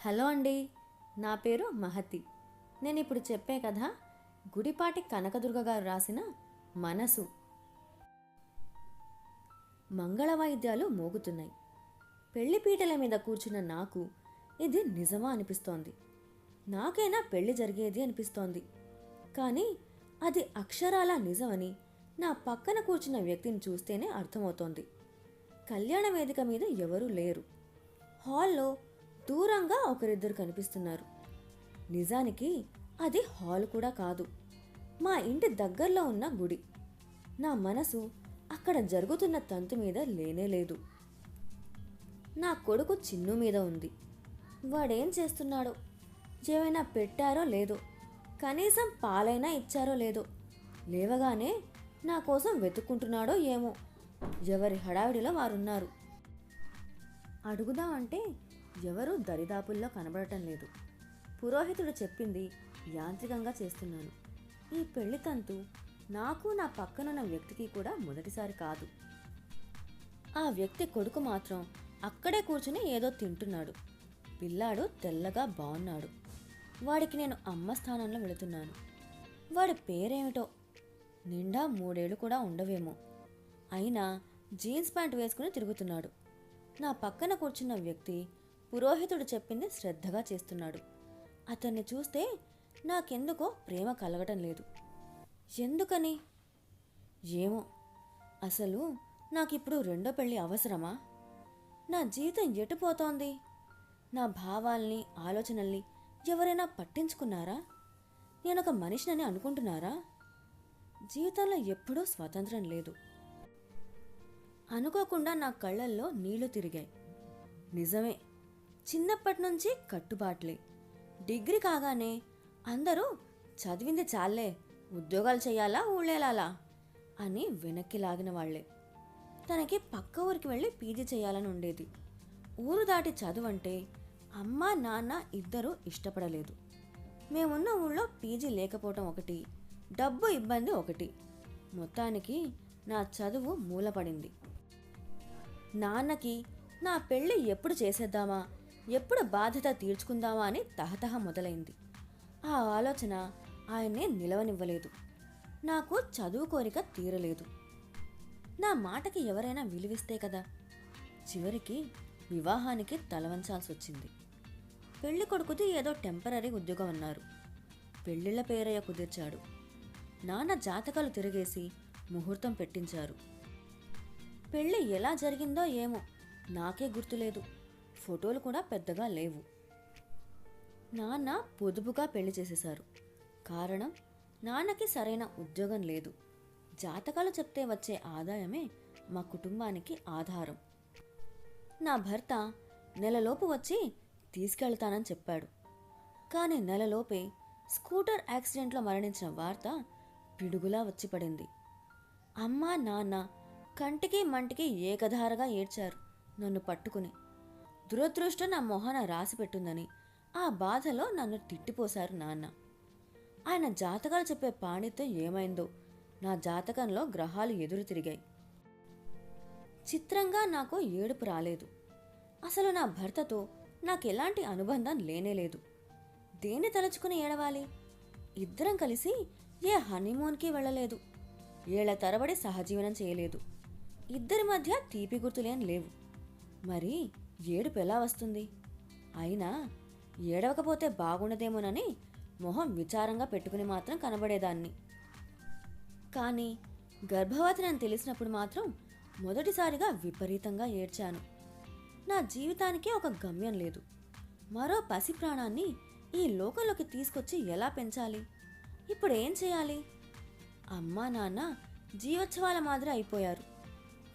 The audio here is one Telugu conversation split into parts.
హలో అండి నా పేరు మహతి. నేను ఇప్పుడు చెప్పే కథ గుడిపాటి కనకదుర్గ గారు రాసిన మనసు. మంగళ వాయిద్యాలు మోగుతున్నాయి. పెళ్ళి పీటల మీద కూర్చున్న నాకు ఇది నిజమా అనిపిస్తోంది. నాకైనా పెళ్ళి జరిగేది అనిపిస్తోంది. కానీ అది అక్షరాల నిజమని నా పక్కన కూర్చున్న వ్యక్తిని చూస్తేనే అర్థమవుతోంది. కళ్యాణ వేదిక మీద ఎవరూ లేరు. హాల్లో దూరంగా ఒకరిద్దరు కనిపిస్తున్నారు. నిజానికి అది హాల్ కూడా కాదు. మా ఇంటి దగ్గరలో ఉన్న గుడి. నా మనసు అక్కడ జరుగుతున్న తంతు మీద లేనే లేదు. నా కొడుకు చిన్ను మీద ఉంది. వాడేం చేస్తున్నాడో? ఏమైనా పెట్టారో లేదో? కనీసం పాలైనా ఇచ్చారో లేదో? లేవగానే నా కోసం వెతుక్కుంటున్నాడో ఏమో? ఎవరి హడావిడిలో వారున్నారు? అడుగుదామంటే ఎవరూ దరిదాపుల్లో కనబడటం లేదు. పురోహితుడు చెప్పింది యాంత్రికంగా చేస్తున్నాను. ఈ పెళ్ళి తంతు నాకు నా పక్కనున్న వ్యక్తికి కూడా మొదటిసారి కాదు. ఆ వ్యక్తి కొడుకు మాత్రం అక్కడే కూర్చుని ఏదో తింటున్నాడు. పిల్లాడు తెల్లగా బాగున్నాడు వాడికి నేను అమ్మ స్థానంలో వెళుతున్నాను. వాడి పేరేమిటో నిండా మూడేళ్ళు కూడా ఉండవేమో. అయినా జీన్స్ ప్యాంట్ వేసుకుని తిరుగుతున్నాడు. నా పక్కన కూర్చున్న వ్యక్తి పురోహితుడు చెప్పింది శ్రద్ధగా చేస్తున్నాడు. అతన్ని చూస్తే నాకెందుకో ప్రేమ కలగటం లేదు. ఎందుకని? ఏమో అసలు నాకిప్పుడు రెండో పెళ్ళి అవసరమా? నా జీవితం ఎటుపోతోంది నా భావాల్ని ఆలోచనల్ని ఎవరైనా పట్టించుకున్నారా? నేనొక మనిషినని అనుకుంటున్నారా? జీవితంలో ఎప్పుడూ స్వాతంత్రం లేదు. అనుకోకుండా నా కళ్ళల్లో నీళ్ళు తిరిగాయి. నిజమే చిన్నప్పటి నుంచి కట్టుబాట్లే. డిగ్రీ కాగానే అందరూ చదివింది చాలే ఉద్యోగాలు చేయాలా ఊళ్ళేలాలా అని వెనక్కి లాగిన వాళ్ళే తనకి పక్క ఊరికి వెళ్ళి పీజీ చేయాలని ఉండేది. ఊరు దాటి చదువంటే అమ్మ నాన్న ఇద్దరూ ఇష్టపడలేదు. మేమున్న ఊళ్ళో పీజీ లేకపోవటం ఒకటి డబ్బు ఇబ్బంది ఒకటి. మొత్తానికి నా చదువు మూలపడింది. నాన్నకి నా పెళ్ళి ఎప్పుడు చేసేద్దామా? ఎప్పుడు బాధ్యత తీర్చుకుందామా అని తహతహ మొదలైంది. ఆ ఆలోచన ఆయన్ని నిలవనివ్వలేదు. నాకు చదువు కోరిక తీరలేదు. నా మాటకి ఎవరైనా విలువిస్తే కదా? చివరికి వివాహానికి తలవంచాల్సి వచ్చింది పెళ్ళి కొడుకుది ఏదో టెంపరీ ఉద్యోగం అన్నారు. పెళ్ళిళ్ళ పేరయ్య కుదిర్చాడు. నాన్న జాతకాలు తిరిగేసి ముహూర్తం పెట్టించారు. పెళ్ళి ఎలా జరిగిందో ఏమో నాకే గుర్తులేదు. ఫోటోలు కూడా పెద్దగా లేవు. నాన్న పొదుపుగా పెళ్ళి చేసేశారు. కారణం నాన్నకి సరైన ఉద్యోగం లేదు. జాతకాలు చెప్తే వచ్చే ఆదాయమే మా కుటుంబానికి ఆధారం. నా భర్త నెలలోపు వచ్చి తీసుకెళ్తానని చెప్పాడు. కానీ నెలలోపే స్కూటర్ యాక్సిడెంట్లో మరణించిన వార్త పిడుగులా వచ్చి పడింది. అమ్మా నాన్న కంటికి మంటికి ఏకధారగా ఏడ్చారు నన్ను పట్టుకుని. దురదృష్టం నా మొహన రాసి పెట్టుందని. ఆ బాధలో నన్ను తిట్టిపోశారు నాన్న. ఆయన జాతకాలు చెప్పే పాణిత్యం ఏమైందో నా జాతకంలో గ్రహాలు ఎదురు తిరిగాయి. చిత్రంగా నాకు ఏడుపు రాలేదు. అసలు నా భర్తతో నాకెలాంటి అనుబంధం లేనేలేదు దేన్ని తలుచుకుని ఏడవాలి? ఇద్దరం కలిసి ఏ హనీమూన్కి వెళ్ళలేదు. ఏళ్ళ తరబడి సహజీవనం చేయలేదు. ఇద్దరి మధ్య తీపి గుర్తులేం లేవు. మరి ఏడుపు ఎలా వస్తుంది? అయినా ఏడవకపోతే బాగుండదేమోనని మొహం విచారంగా పెట్టుకుని మాత్రం కనబడేదాన్ని. కానీ గర్భవతినని తెలిసినప్పుడు మాత్రం మొదటిసారిగా విపరీతంగా ఏడ్చాను. నా జీవితానికే ఒక గమ్యం లేదు. మరో పసి ప్రాణాన్ని ఈ లోకంలోకి తీసుకొచ్చి ఎలా పెంచాలి? ఇప్పుడు ఏం చేయాలి? అమ్మా నాన్న జీవోత్సవాల మాదిరి అయిపోయారు.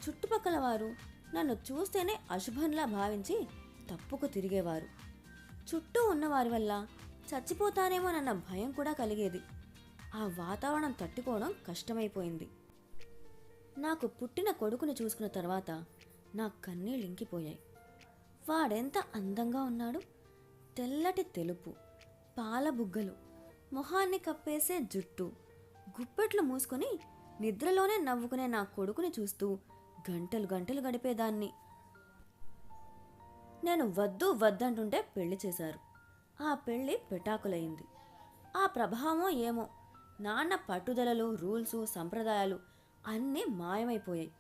చుట్టుపక్కల వారు నన్ను చూస్తేనే అశుభంలా భావించి తప్పుకు తిరిగేవారు. చుట్టూ ఉన్నవారి వల్ల చచ్చిపోతానేమోనన్న భయం కూడా కలిగేది. ఆ వాతావరణం తట్టుకోవడం కష్టమైపోయింది. నాకు పుట్టిన కొడుకుని చూసుకున్న తర్వాత నా కన్నీళ్ళు ఇంకిపోయాయి. వాడెంత అందంగా ఉన్నాడు? తెల్లటి తెలుపు పాల బుగ్గలు మొహాన్ని కప్పేసే జుట్టు గుప్పెట్లు మూసుకొని నిద్రలోనే నవ్వుకునే నా కొడుకుని చూస్తూ గంటలు గంటలు గడిపేదాన్ని. నేను వద్దు వద్దంటుంటే పెళ్ళి చేశారు. ఆ పెళ్ళి పెటాకులైంది. ఆ ప్రభావం ఏమో నాన్న పట్టుదలలు రూల్సు సంప్రదాయాలు అన్నీ మాయమైపోయాయి.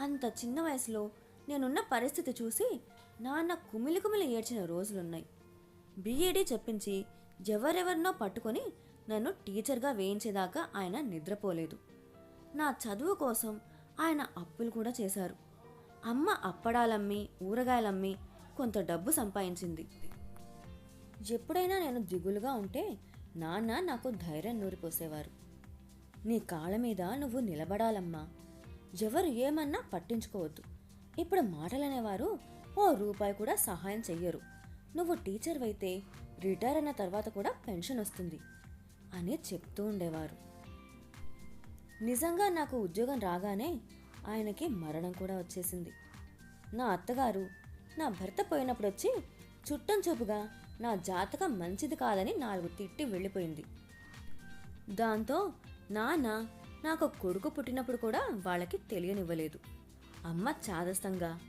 అంత చిన్న వయసులో నేనున్న పరిస్థితి చూసి నాన్న కుమిలి కుమిలి ఏడ్చిన రోజులున్నాయి. బీఈడీ చెప్పించి ఎవరెవరినో పట్టుకొని నన్ను టీచర్గా వేయించేదాకా ఆయన నిద్రపోలేదు. నా చదువు కోసం ఆయన అప్పులు కూడా చేశారు. అమ్మ అప్పడాలమ్మి ఊరగాయలమ్మి కొంత డబ్బు సంపాదించింది. ఎప్పుడైనా నేను దిగులుగా ఉంటే నాన్న నాకు ధైర్యం నూరిపోసేవారు. నీ కాళ్ళ మీద నువ్వు నిలబడాలమ్మా. ఎవరు ఏమన్నా పట్టించుకోవద్దు. ఇప్పుడు మాటలనేవారు ఓ రూపాయి కూడా సహాయం చెయ్యరు. నువ్వు టీచర్ అయితే రిటైర్ అయిన తర్వాత కూడా పెన్షన్ వస్తుంది అని చెప్తూ ఉండేవారు. నిజంగా నాకు ఉద్యోగం రాగానే ఆయనకి మరణం కూడా వచ్చేసింది. నా అత్తగారు నా భర్త పోయినప్పుడు వచ్చి చుట్టం చూపుగా నా జాతకం మంచిది కాదని నాలుగు తిట్టి వెళ్ళిపోయింది. దాంతో నాన్న నాకు కొడుకు పుట్టినప్పుడు కూడా వాళ్ళకి తెలియనివ్వలేదు. అమ్మ చాదస్తంగా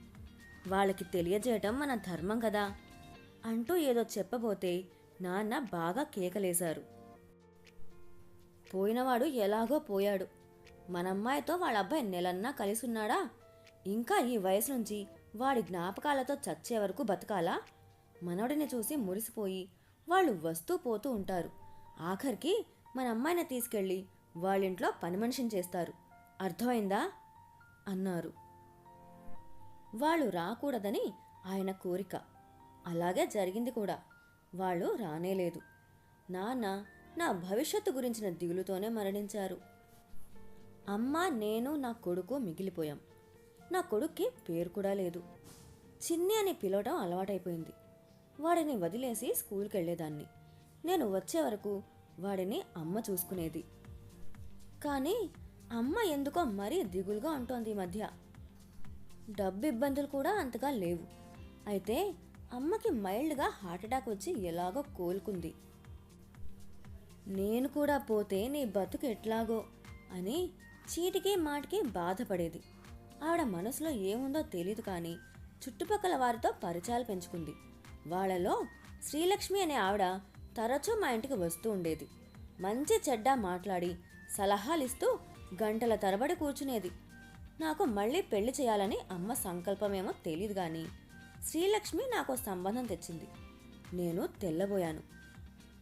వాళ్ళకి తెలియజేయటం మన ధర్మం కదా అంటూ ఏదో చెప్పబోతే నాన్న బాగా కేకలేశారు. పోయినవాడు ఎలాగో పోయాడు. మన అమ్మాయితో వాళ్ళ అబ్బాయి నెలన్నా కలిసి ఉన్నాడా ఇంకా ఈ వయసు నుంచి వాడి జ్ఞాపకాలతో చచ్చే వరకు బతకాలా? మనవడిని చూసి మురిసిపోయి వాళ్ళు వస్తూ పోతూ ఉంటారు. ఆఖరికి మన అమ్మాయిని తీసుకెళ్ళి వాళ్ళింట్లో పని మనిషిని చేస్తారు. అర్థమైందా? అన్నారు. వాళ్ళు రాకూడదని ఆయన కోరిక. అలాగే జరిగింది కూడా. వాళ్ళు రానేలేదు. నాన్న నా భవిష్యత్తు గురించిన దిగులుతోనే మరణించారు. అమ్మ నేను నా కొడుకు మిగిలిపోయాం. నా కొడుక్కి పేరు కూడా లేదు. చిన్ని అని పిలవటం అలవాటైపోయింది. వాడిని వదిలేసి స్కూల్కి వెళ్ళేదాన్ని నేను వచ్చే వరకు వాడిని అమ్మ చూసుకునేది. కానీ అమ్మ ఎందుకో మరీ దిగులుగా ఉంటోంది ఈ మధ్య. డబ్బు ఇబ్బందులు కూడా అంతగా లేవు. అయితే అమ్మకి మైల్డ్గా హార్ట్అటాక్ వచ్చి ఎలాగో కోలుకుంది. నేను కూడా పోతే నీ బతుకు ఎట్లాగో అని చీటికి మాటికి బాధపడేది. ఆవిడ మనసులో ఏముందో తెలియదు కానీ చుట్టుపక్కల వారితో పరిచయాలు పెంచుకుంది. వాళ్ళలో శ్రీలక్ష్మి అనే ఆవిడ తరచూ మా ఇంటికి వస్తూ ఉండేది. మంచి చెడ్డ మాట్లాడి సలహాలు ఇస్తూ గంటల తరబడి కూర్చునేది. నాకు మళ్ళీ పెళ్ళి చేయాలని అమ్మ సంకల్పమేమో తెలియదు కానీ శ్రీలక్ష్మి నాకు సంబంధం తెచ్చింది. నేను తెల్లబోయాను.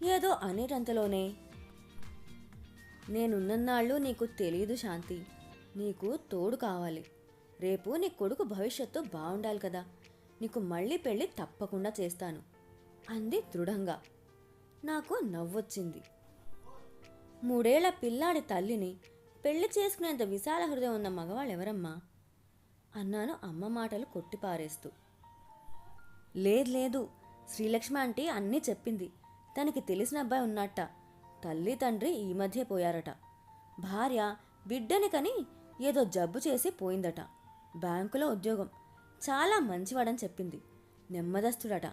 ఏదో అనేటంతలోనే నేనున్నన్నాళ్ళు నీకు తెలియదు శాంతి. నీకు తోడు కావాలి. రేపు నీ కొడుకు భవిష్యత్తు బాగుండాలి కదా. నీకు మళ్ళీ పెళ్ళి తప్పకుండా చేస్తాను. అంది దృఢంగా. నాకు నవ్వొచ్చింది. మూడేళ్ళ పిల్లాడి తల్లిని పెళ్ళి చేసుకునేంత విశాల హృదయం ఉన్న మగవాళ్ళు ఎవరమ్మా అన్నాను అమ్మ మాటలు కొట్టిపారేస్తూ. లేదు లేదు. శ్రీలక్ష్మి ఆంటీ అన్నీ చెప్పింది. తనకి తెలిసిన అబ్బాయి ఉన్నట్ట. తల్లి తండ్రి ఈ మధ్య పోయారట. భార్య బిడ్డని కని ఏదో జబ్బు చేసి పోయిందట. బ్యాంకులో ఉద్యోగం. చాలా మంచివాడని చెప్పింది. నెమ్మదస్తుడట.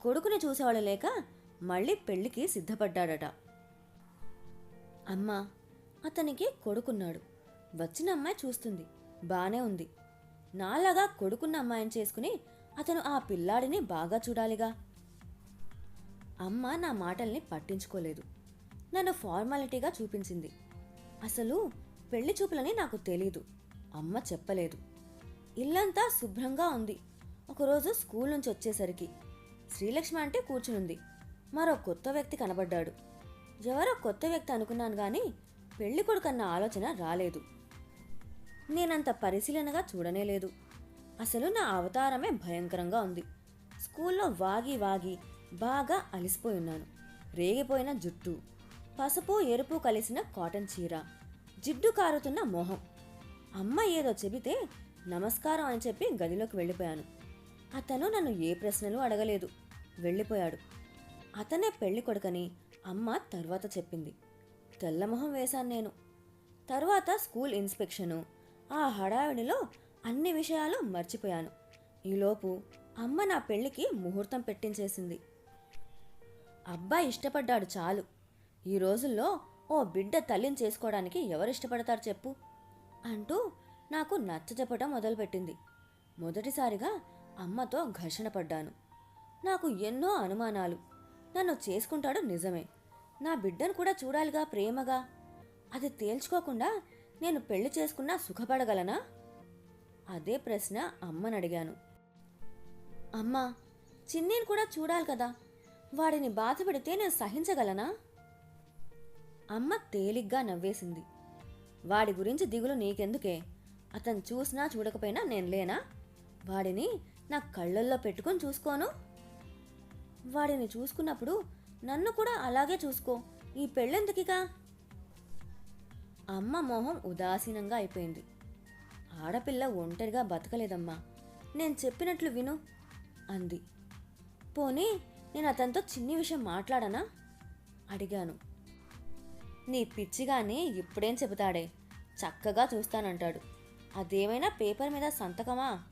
కొడుకుని చూసేవాడు లేక మళ్ళీ పెళ్ళికి సిద్ధపడ్డాడట. అమ్మా అతనికి కొడుకున్నాడు. వచ్చిన అమ్మాయి చూస్తుంది. బానే ఉంది. నాలాగా కొడుకున్న అమ్మాయిని చేసుకుని అతను ఆ పిల్లాడిని బాగా చూడాలిగా. అమ్మ నా మాటల్ని పట్టించుకోలేదు. నన్ను ఫార్మాలిటీగా చూపించింది. అసలు పెళ్ళి చూపులని నాకు తెలీదు. అమ్మ చెప్పలేదు. ఇల్లంతా శుభ్రంగా ఉంది. ఒకరోజు స్కూల్ నుంచి వచ్చేసరికి శ్రీలక్ష్మి అంటే కూర్చునుంది. మరో కొత్త వ్యక్తి కనబడ్డాడు. ఎవరో కొత్త వ్యక్తి అనుకున్నాను కానీ పెళ్ళి కొడుకన్న ఆలోచన రాలేదు. నేనంత పరిశీలనగా చూడనే లేదు. అసలు నా అవతారమే భయంకరంగా ఉంది. స్కూల్లో వాగి వాగి బాగా అలిసిపోయి ఉన్నాను. రేగిపోయిన జుట్టు. పసుపు ఎరుపు కలిసిన కాటన్ చీర. జిడ్డు కారుతున్న మొహం. అమ్మ ఏదో చెబితే నమస్కారం అని చెప్పి గదిలోకి వెళ్ళిపోయాను. అతను నన్ను ఏ ప్రశ్నలు అడగలేదు. వెళ్ళిపోయాడు. అతనే పెళ్ళి కొడుకని అమ్మ తర్వాత చెప్పింది. తెల్లమొహం వేశాను నేను. తర్వాత స్కూల్ ఇన్స్పెక్షను. ఆ హడావిడిలో అన్ని విషయాలు మర్చిపోయాను. ఈలోపు అమ్మ నా పెళ్ళికి ముహూర్తం పెట్టించేసింది. అబ్బాయి ఇష్టపడ్డాడు చాలు. ఈ రోజుల్లో ఓ బిడ్డ తల్లిని చేసుకోవడానికి ఎవరు ఇష్టపడతారు చెప్పు? అంటూ నాకు నచ్చజెప్పటం మొదలుపెట్టింది. మొదటిసారిగా అమ్మతో ఘర్షణ పడ్డాను. నాకు ఎన్నో అనుమానాలు. నన్ను చేసుకుంటాడు నిజమే. నా బిడ్డను కూడా చూడాలిగా ప్రేమగా? అది తేల్చుకోకుండా నేను పెళ్ళి చేసుకున్నా సుఖపడగలనా? అదే ప్రశ్న అమ్మని అడిగాను అమ్మా చిన్నీని కూడా చూడాలి కదా. వాడిని బాధపడితే నేను సహించగలనా? అమ్మ తేలిగ్గా నవ్వేసింది. వాడి గురించి దిగులు నీకెందుకే? అతను చూసినా చూడకపోయినా నేను లేనా? వాడిని నా కళ్ళల్లో పెట్టుకొని చూసుకోను. వాడిని చూసుకున్నప్పుడు నన్ను కూడా అలాగే చూసుకో. ఈ పెళ్ళెందుకిగా అమ్మ మొహం ఉదాసీనంగా అయిపోయింది. ఆడపిల్ల ఒంటరిగా బతకలేదమ్మా. నేను చెప్పినట్లు విను అంది. పోనీ నేను అతనితో చిన్ని విషయం మాట్లాడనా? అడిగాను. నీ పిచ్చిగాని ఇప్పుడేం చెబుతాడే? చక్కగా చూస్తానంటాడు. అదేమైనా పేపర్ మీద సంతకమా?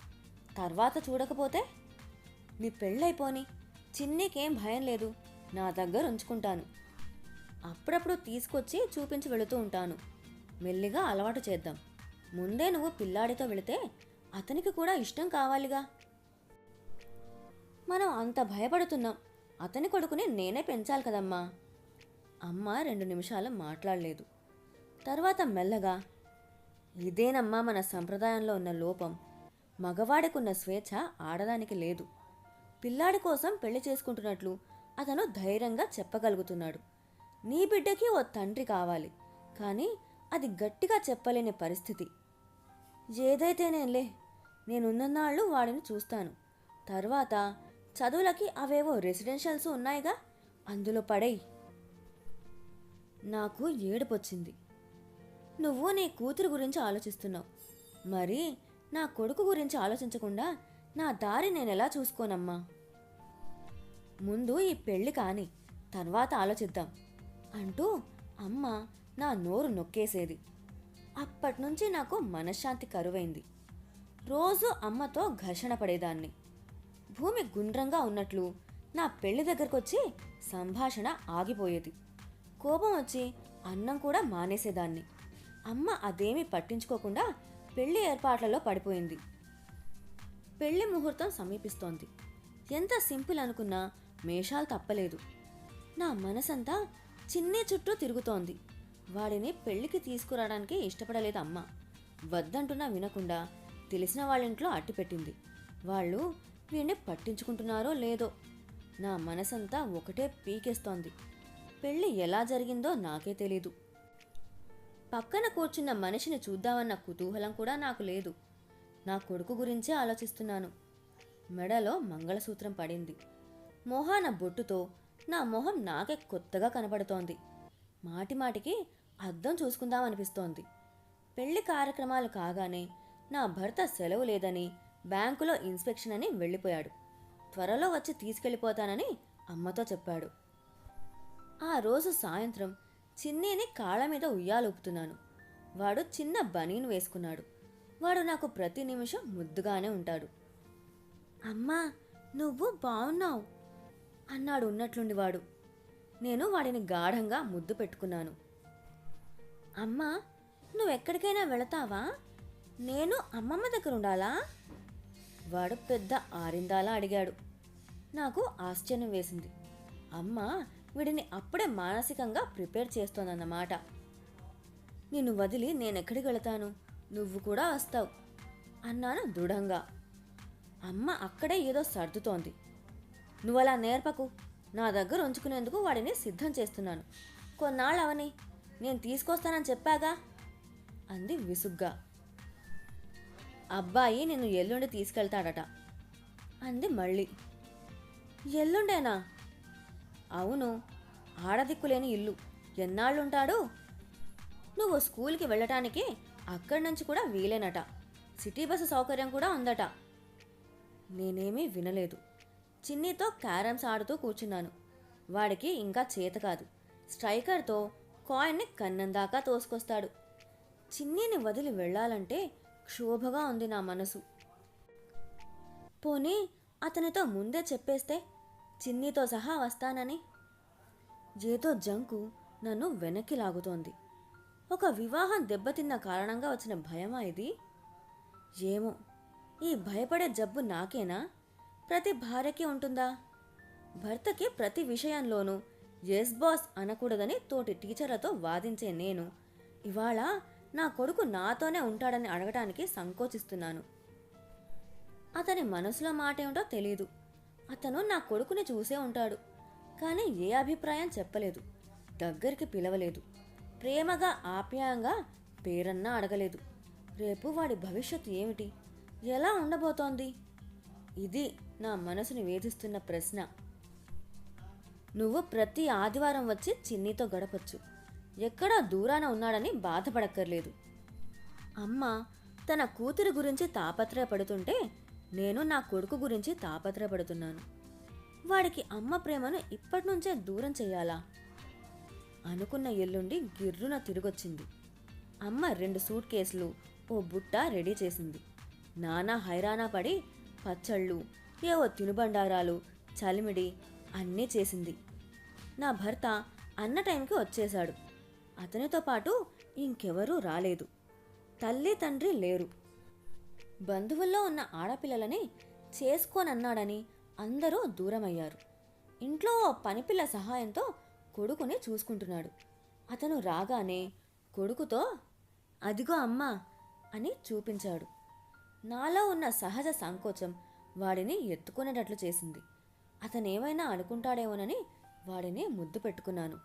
తర్వాత చూడకపోతే? నీ పెళ్ళైపోని. చిన్నికేం భయం లేదు. నా దగ్గర ఉంచుకుంటాను. అప్పుడప్పుడు తీసుకొచ్చి చూపించి వెళుతూ ఉంటాను. మెల్లిగా అలవాటు చేద్దాం. ముందే నువ్వు పిల్లాడితో వెళితే అతనికి కూడా ఇష్టం కావాలిగా. మనం అంత భయపడుతున్నాం. అతని కొడుకుని నేనే పెంచాలి కదమ్మా. అమ్మ రెండు నిమిషాలు మాట్లాడలేదు. తర్వాత మెల్లగా ఇదేనమ్మా మన సంప్రదాయంలో ఉన్న లోపం. మగవాడికున్న స్వేచ్ఛ ఆడదానికి లేదు. పిల్లాడి కోసం పెళ్ళి చేసుకుంటున్నట్లు అతను ధైర్యంగా చెప్పగలుగుతున్నాడు. నీ బిడ్డకి ఓ తండ్రి కావాలి. కానీ అది గట్టిగా చెప్పలేని పరిస్థితి. ఏదైతేనేలే నేనున్ననాళ్ళు వాడిని చూస్తాను. తర్వాత చదువులకి అవేవో రెసిడెన్షియల్స్ ఉన్నాయిగా? అందులో పడేయి. నాకు ఏడుపొచ్చింది. నువ్వు నీ కూతురు గురించి ఆలోచిస్తున్నావు. మరి నా కొడుకు గురించి ఆలోచించకుండా నా దారి నేను ఎలా చూసుకోనమ్మా? ముందు ఈ పెళ్ళి కాని తర్వాత ఆలోచిద్దాం అంటూ అమ్మ నా నోరు నొక్కేసేది. అప్పటినుంచి నాకు మనశ్శాంతి కరువైంది. రోజు అమ్మతో ఘర్షణ పడేదాన్ని. భూమి గుండ్రంగా ఉన్నట్లు నా పెళ్ళి దగ్గరకొచ్చి సంభాషణ ఆగిపోయేది. కోపం వచ్చి అన్నం కూడా మానేసేదాన్ని. అమ్మ అదేమీ పట్టించుకోకుండా పెళ్ళి ఏర్పాట్లలో పడిపోయింది. పెళ్ళి ముహూర్తం సమీపిస్తోంది. ఎంత సింపుల్ అనుకున్నా మేషాలు తప్పలేదు. నా మనసంతా చిన్నే చుట్టూ తిరుగుతోంది. వాడిని పెళ్ళికి తీసుకురావడానికి ఇష్టపడలేదు అమ్మ. వద్దంటున్నా వినకుండా తెలిసిన వాళ్ళింట్లో అట్టిపెట్టింది వాళ్ళు వీడిని పట్టించుకుంటున్నారో లేదో నా మనసంతా ఒకటే పీకేస్తోంది. పెళ్ళి ఎలా జరిగిందో నాకే తెలీదు. పక్కన కూర్చున్న మనిషిని చూద్దామన్న కుతూహలం కూడా నాకు లేదు. నా కొడుకు గురించే ఆలోచిస్తున్నాను. మెడలో మంగళసూత్రం పడింది. మొహాన బొట్టుతో నా మొహం నాకే కొత్తగా కనబడుతోంది. మాటిమాటికి అద్దం చూసుకుందామనిపిస్తోంది. పెళ్ళి కార్యక్రమాలు కాగానే నా భర్త సెలవు లేదని బ్యాంకులో ఇన్స్పెక్షన్ అని వెళ్ళిపోయాడు. త్వరలో వచ్చి తీసుకెళ్ళిపోతానని అమ్మతో చెప్పాడు. ఆ రోజు సాయంత్రం చిన్నీని కాళ్ళ మీద ఉయ్యాలూపుతున్నాను. వాడు చిన్న బనీన్ వేసుకున్నాడు. వాడు నాకు ప్రతి నిమిషం ముద్దుగానే ఉంటాడు. అమ్మా నువ్వు బాగున్నావు అన్నాడు ఉన్నట్లుండి వాడు. నేను వాడిని గాఢంగా ముద్దు పెట్టుకున్నాను. అమ్మా నువ్వెక్కడికైనా వెళతావా? నేను అమ్మమ్మ దగ్గర ఉండాలా వాడు పెద్ద ఆరిందాలా అడిగాడు. నాకు ఆశ్చర్యం వేసింది. అమ్మ వీడిని అప్పుడే మానసికంగా ప్రిపేర్ చేస్తోందన్నమాట. నిన్ను వదిలి నేనెక్కడికి వెళతాను? నువ్వు కూడా వస్తావు. అన్నాను దృఢంగా. అమ్మ అక్కడే ఏదో సర్దుతోంది. నువ్వలా నేర్పకు. నా దగ్గర ఉంచుకునేందుకు వాడిని సిద్ధం చేస్తున్నాను. కొన్నాళ్ళు అవని నేను తీసుకొస్తానని చెప్పాగా? అంది విసుగ్గా. అబ్బాయి నిన్ను ఎల్లుండి తీసుకెళ్తాడట. అంది మళ్ళీ. ఎల్లుండేనా? అవును. ఆడదిక్కులేని ఇల్లు. ఎన్నాళ్ళుంటాడు? నువ్వు స్కూల్కి వెళ్ళటానికి అక్కడి నుంచి కూడా వీలేనట. సిటీ బస్సు సౌకర్యం కూడా ఉందట. నేనేమీ వినలేదు. చిన్నీతో క్యారమ్స్ ఆడుతూ కూర్చున్నాను. వాడికి ఇంకా చేత కాదు. స్ట్రైకర్తో కాయిన్ని కన్నందాకా తోసుకొస్తాడు. చిన్నీని వదిలి వెళ్ళాలంటే క్షోభగా ఉంది నా మనసు. పోనీ అతనితో ముందే చెప్పేస్తే చిన్నీతో సహా వస్తానని? ఏదో జంకు నన్ను వెనక్కి లాగుతోంది. ఒక వివాహం దెబ్బతిన్న కారణంగా వచ్చిన భయమా ఇది? ఏమో. ఈ భయపడే జబ్బు నాకేనా? ప్రతి భార్యకి ఉంటుందా? భర్తకి ప్రతి విషయంలోనూ ఎస్ బాస్ అనకూడదని తోటి టీచర్లతో వాదించే నేను ఇవాళ నా కొడుకు నాతోనే ఉంటాడని అడగటానికి సంకోచిస్తున్నాను. అతని మనసులో మాట ఏమిటో తెలియదు అతను నా కొడుకుని చూసే ఉంటాడు కానీ ఏ అభిప్రాయం చెప్పలేదు. దగ్గరికి పిలవలేదు. ప్రేమగా ఆప్యాయంగా పేరన్నా అడగలేదు. రేపు వాడి భవిష్యత్తు ఏమిటి? ఎలా ఉండబోతోంది? ఇది నా మనసుని వేధిస్తున్న ప్రశ్న. నువ్వు ప్రతి ఆదివారం వచ్చి చిన్నితో గడపచ్చు. ఎక్కడా దూరాన ఉన్నాడని బాధపడక్కర్లేదు. అమ్మ తన కూతురు గురించి తాపత్రయపడుతుంటే నేను నా కొడుకు గురించి తాపత్రయపడుతున్నాను. వాడికి అమ్మ ప్రేమను ఇప్పటి నుంచే దూరం చెయ్యాలా అనుకున్న ఎల్లుండి గిర్రున తిరిగొచ్చింది. అమ్మ రెండు సూట్ కేసులు ఓ బుట్ట రెడీ చేసింది. నానా హైరానా పడి పచ్చళ్ళు ఏవో తినుబండారాలు చలిమిడి అన్నీ చేసింది. నా భర్త అన్న టైంకి వచ్చేశాడు. అతనితో పాటు ఇంకెవరూ రాలేదు. తల్లి తండ్రి లేరు. బంధువుల్లో ఉన్న ఆడపిల్లలని చేసుకోనన్నాడని అందరూ దూరమయ్యారు. ఇంట్లో పనిపిల్ల సహాయంతో కొడుకుని చూసుకుంటున్నాడు. అతను రాగానే కొడుకుతో అదిగో అమ్మా అని చూపించాడు. నాలో ఉన్న సహజ సంకోచం వాడిని ఎత్తుకునేటట్లు చేసింది. అతనేమైనా అనుకుంటాడేమోనని వాడిని ముద్దు పెట్టుకున్నాను.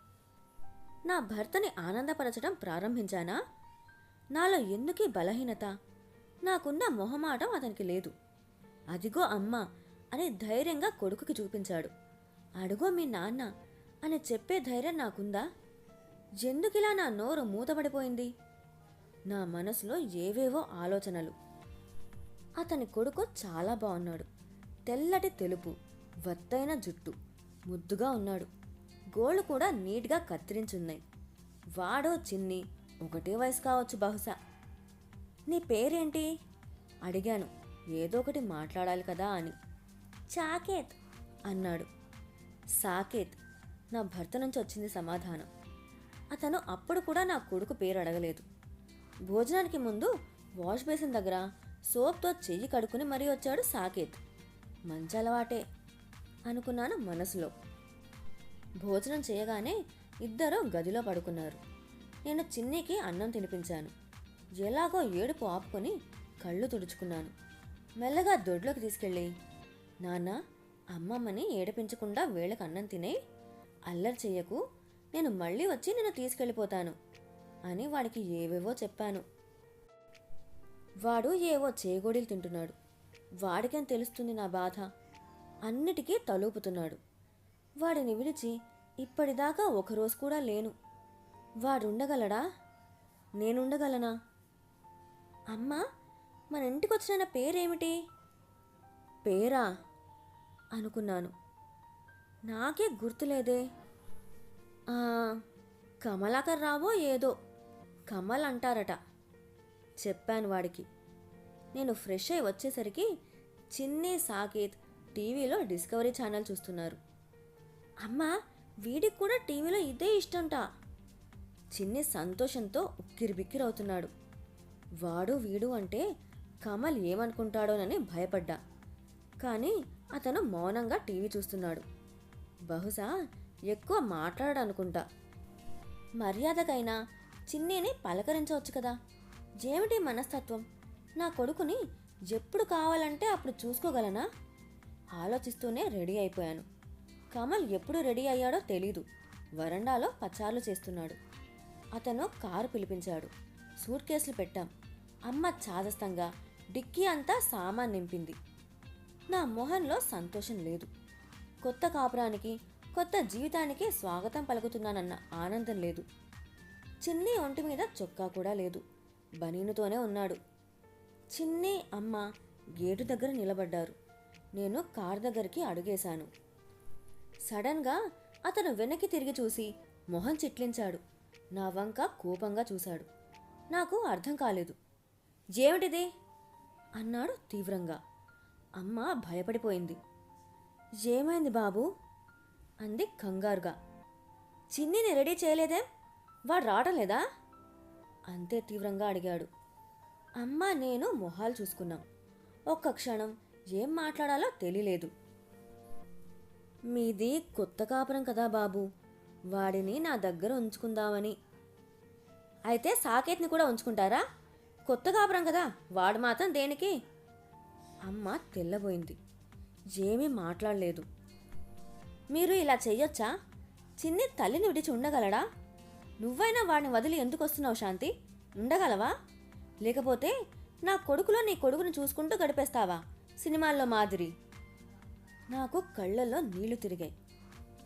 నా భర్తని ఆనందపరచడం ప్రారంభించానా? నాలో ఎందుకీ బలహీనత? నాకున్న మొహమాటం అతనికి లేదు. అదిగో అమ్మ అని ధైర్యంగా కొడుకుకి చూపించాడు. అడుగో మీ నాన్న అని చెప్పే ధైర్యం నాకుందా? ఎందుకిలా నా నోరు మూతబడిపోయింది? నా మనసులో ఏవేవో ఆలోచనలు. అతని కొడుకు చాలా బాగున్నాడు తెల్లటి తెలుపు వత్తైన జుట్టు ముద్దుగా ఉన్నాడు. గోళ్ళు కూడా నీట్గా కత్తిరించున్నాయి. వాడో చిన్ని ఒకటే వయసు కావచ్చు బహుశా. నీ పేరేంటి? అడిగాను. ఏదో ఒకటి మాట్లాడాలి కదా అని. చాకేత్ అన్నాడు. సాకేత్ నా భర్త నుంచి వచ్చింది సమాధానం. అతను అప్పుడు కూడా నా కొడుకు పేరు అడగలేదు. భోజనానికి ముందు వాష్ బేసిన్ దగ్గర సోప్తో చెయ్యి కడుక్కుని మరీ వచ్చాడు సాకేత్. మంచి అలవాటే అనుకున్నాను మనసులో. భోజనం చేయగానే ఇద్దరు గదిలో పడుకున్నారు. నేను చిన్నికి అన్నం తినిపించాను. ఎలాగో ఏడుపు ఆపుకొని కళ్ళు తుడుచుకున్నాను. మెల్లగా దొడ్లోకి తీసుకెళ్ళి నాన్న అమ్మమ్మని ఏడిపించకుండా వేళకు అన్నం తినే అల్లరి చెయ్యకు నేను మళ్ళీ వచ్చి నిన్ను తీసుకెళ్ళిపోతాను అని వాడికి ఏవేవో చెప్పాను. వాడు ఏవో చేగోడీలు తింటున్నాడు. వాడికేం తెలుస్తుంది నా బాధ? అన్నిటికీ తలూపుతున్నాడు. వాడిని విడిచి ఇప్పటిదాకా ఒకరోజు కూడా లేను. వాడుండగలడా? నేనుండగలనా? అమ్మా మన ఇంటికి వచ్చిన పేరేమిటి? పేరా? అనుకున్నాను. నాకే గుర్తులేదే. కమలాకర్ రావో ఏదో కమల్ అంటారట. చెప్పాను వాడికి. నేను ఫ్రెష్ అయి వచ్చేసరికి చిన్ని సాకేత్ టీవీలో డిస్కవరీ ఛానల్ చూస్తున్నారు. అమ్మా వీడికి కూడా టీవీలో ఇదే ఇష్టంట. చిన్ని సంతోషంతో ఉక్కిరిబిక్కిరవుతున్నాడు. వాడు వీడు అంటే కమల్ ఏమనుకుంటాడోనని భయపడ్డా. కానీ అతను మౌనంగా టీవీ చూస్తున్నాడు. బహుశా ఎక్కువ మాట్లాడనుకుంటా మర్యాదకైనా చిన్నీని పలకరించవచ్చు కదా. జేమిటి మనస్తత్వం? నా కొడుకుని ఎప్పుడు కావాలంటే అప్పుడు చూసుకోగలనా? ఆలోచిస్తూనే రెడీ అయిపోయాను. కమల్ ఎప్పుడు రెడీ అయ్యాడో తెలీదు. వరండాలో పచార్లు చేస్తున్నాడు. అతను కారు పిలిపించాడు. సూట్ కేసులు పెట్టాం. అమ్మ చాదస్తంగా డిక్కీ అంతా సామాన్ నింపింది. నా మొహంలో సంతోషం లేదు. కొత్త కాపురానికి కొత్త జీవితానికి స్వాగతం పలుకుతున్నానన్న ఆనందం లేదు. చిన్ని ఒంటి మీద చొక్కా కూడా లేదు. బనీనుతోనే ఉన్నాడు. చిన్ని అమ్మ గేటు దగ్గర నిలబడ్డారు. నేను కార్ దగ్గరికి అడుగేశాను. సడన్గా అతను వెనక్కి తిరిగి చూసి మొహం చిట్లించాడు. నా వంక కోపంగా చూశాడు. నాకు అర్థం కాలేదు. ఏమిటిది? అన్నాడు తీవ్రంగా. అమ్మ భయపడిపోయింది. ఏమైంది బాబు? అంది కంగారుగా. చిన్నిని రెడీ చేయలేదేం? వాడు రావటం లేదా? అంతే తీవ్రంగా అడిగాడు. అమ్మ నేను మొహాలు చూసుకున్నాం. ఒక్క క్షణం ఏం మాట్లాడాలో తెలియలేదు. మీది కొత్త కాపురం కదా బాబు. వాడిని నా దగ్గర ఉంచుకుందామని. అయితే సాకేత్ని కూడా ఉంచుకుంటారా? కొత్త కాపురం కదా వాడు మాత్రం దేనికి? అమ్మ తెల్లబోయింది. ఏమీ మాట్లాడలేదు. మీరు ఇలా చెయ్యొచ్చా? చిన్ని తల్లిని విడిచి ఉండగలడా? నువ్వైనా వాడిని వదిలి ఎందుకు వస్తున్నావు శాంతి? ఉండగలవా? లేకపోతే నా కొడుకులో నీ కొడుకుని చూసుకుంటూ గడిపేస్తావా? సినిమాల్లో మాదిరి. నాకు కళ్ళల్లో నీళ్ళు తిరిగాయి.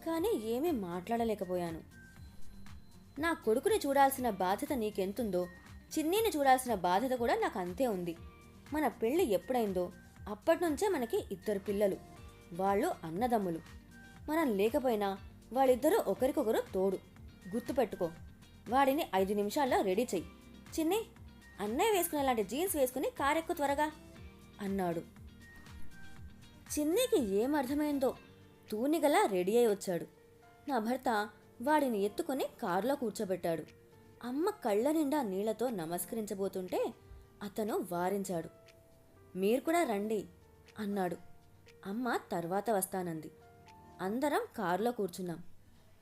కానీ ఏమీ మాట్లాడలేకపోయాను. నా కొడుకుని చూడాల్సిన బాధ్యత నీకెంతుందో చిన్నీని చూడాల్సిన బాధ్యత కూడా నాకు అంతే ఉంది. మన పెళ్ళి ఎప్పుడైందో అప్పటి నుంచే మనకి ఇద్దరు పిల్లలు వాళ్ళు అన్నదమ్ములు. మనం లేకపోయినా వాళ్ళిద్దరూ ఒకరికొకరు తోడు. గుర్తుపెట్టుకో వాడిని ఐదు నిమిషాల్లో రెడీ చెయ్యి. చిన్ని అన్నయ్య వేసుకునేలాంటి జీన్స్ వేసుకుని కారెక్కు త్వరగా అన్నాడు. చిన్నికి ఏం అర్థమైందో తూనిగలా రెడీ అయి వచ్చాడు. నా భర్త వాడిని ఎత్తుకొని కారులో కూర్చోబెట్టాడు. అమ్మ కళ్ళ నిండా నీళ్ళతో నమస్కరించబోతుంటే అతను వారించాడు. మీరు కూడా రండి అన్నాడు. అమ్మ తర్వాత వస్తానంది. అందరం కారులో కూర్చున్నాం.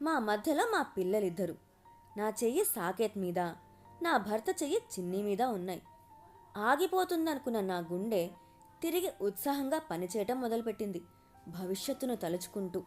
మా మధ్యలో మా పిల్లలిద్దరు. నా చెయ్యి సాకేత్ మీద నా భర్త చెయ్యి చిన్ని మీద ఉన్నాయి. ఆగిపోతుందనుకున్న నా గుండె తిరిగి ఉత్సాహంగా పనిచేయటం మొదలుపెట్టింది. భవిష్యత్తును తలుచుకుంటూ.